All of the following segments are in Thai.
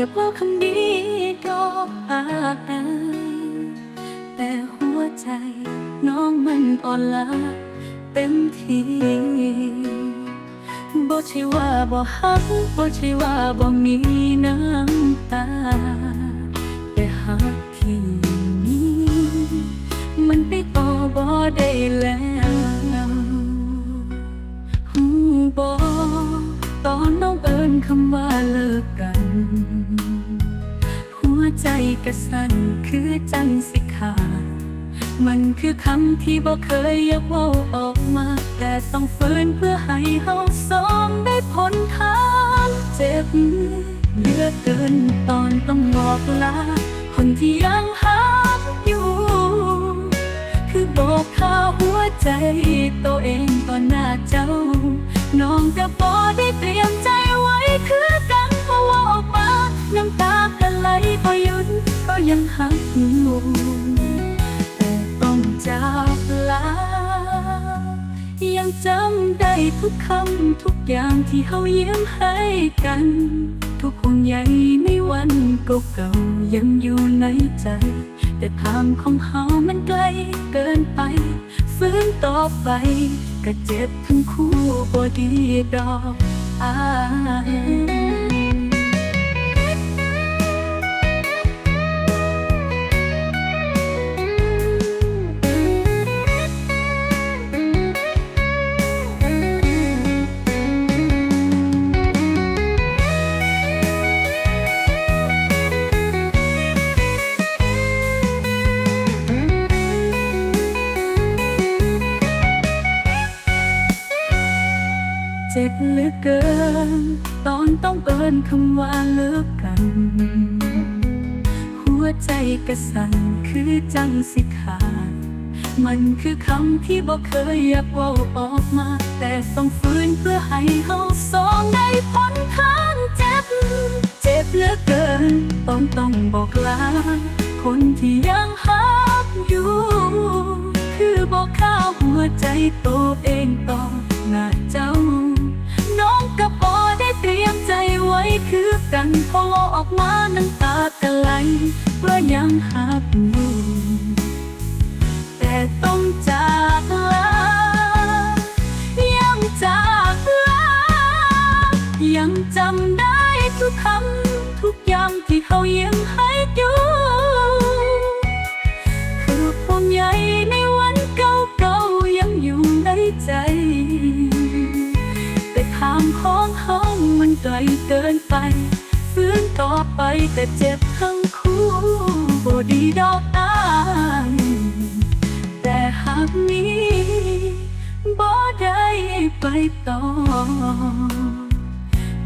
อยากเว่าคำนี้ก็อายแต่หัวใจน้องมันอ่อนล้าเต็มทีบ่ใช่ว่าบ่ฮักบ่ใช่ว่าบ่มีน้ำตา แต่ฮักที่นี้มันไปต่อบ่ได้แล้วหูบอตอนน้องเอิญคำว่าเลิกกัน หัวใจกระสันคือจังสิขามันคือคำที่บ่เคยอยากเว่าออกมา แต่ต้องฝืนเพื่อให้เฮาสองได้พ้นทางเจ็บเลือเกินตอนต้องบอกลา คนที่ยังหักอยู่ คือบอกข่าหัวใจตัวเองต่อหน้าเจ้า น้องก็บอได้เตรียมใจ หักอยู่แต่ต้องจากลา ยังจำได้ทุกคำทุกอย่างที่เฮาเยิ้มให้กัน ทุกห่วงใยในวันเก่าๆยังอยู่ในใจ แต่ทางของเฮามันไกลเกินไปฟื้นต่อไปก็เจ็บทั้งคู่บ่ดีดอกอาย จ็บเหลือเกิน ตอนต้องเอินคำว่าเลิกกัน หัวใจกระสันคือจังสิขาดมันคือคำที่บอกเคยอยากเว่าออกมา แต่ต้องฝืนเพื่อให้เฮาสองได้พ้นทางเจ็บ เจ็บเหลือเกิน ต้องต้องบอกลา คนที่ยังหักอยู่ คือบอกข้าวหัวใจตัวเองต่อ พอออกมาน้ำตาตะไหลเพื่อยังหักอยู่แต่ต้องจากลายังจากลายังจำได้ทุกคำทุกอย่างที่เขายิ้มให้อยู่คือห่วงใยในวันเก่าๆยังอยู่ในใจแต่ทางของเขามันไกลเกินไป ฟื้นต่อไปแต่เจ็บทั้งคู่บ่ดีดอกอายแต่หากนี้บ่ได้ไปต่อ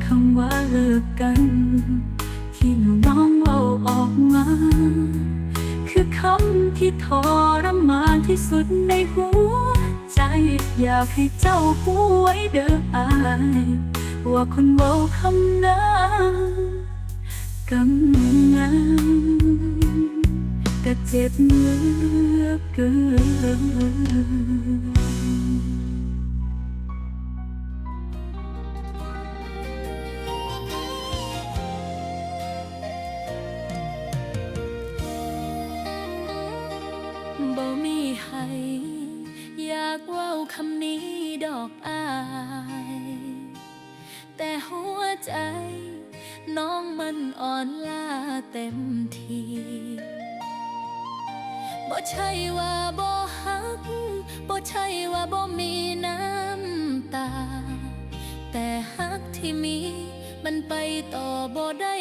คำว่าเลิกกัน ที่น้องเอาออกมา คือคำที่ทรมานที่สุดในหัวใจ อยากให้เจ้าหูไว้เด้ออายว่าคนเว้าคำนั้น กำนันก็เจ็บเหลือเกินบ่มีให้อยากว้าคำนี้ดอกอาย แต่หัวใจน้อง อ่อนล้าเต็มทีบ่ใช่ว่าบ่ฮักบ่ใช่ว่าบ่มีน้ำตา แต่ฮักที่มีมันไปต่อบ่ได้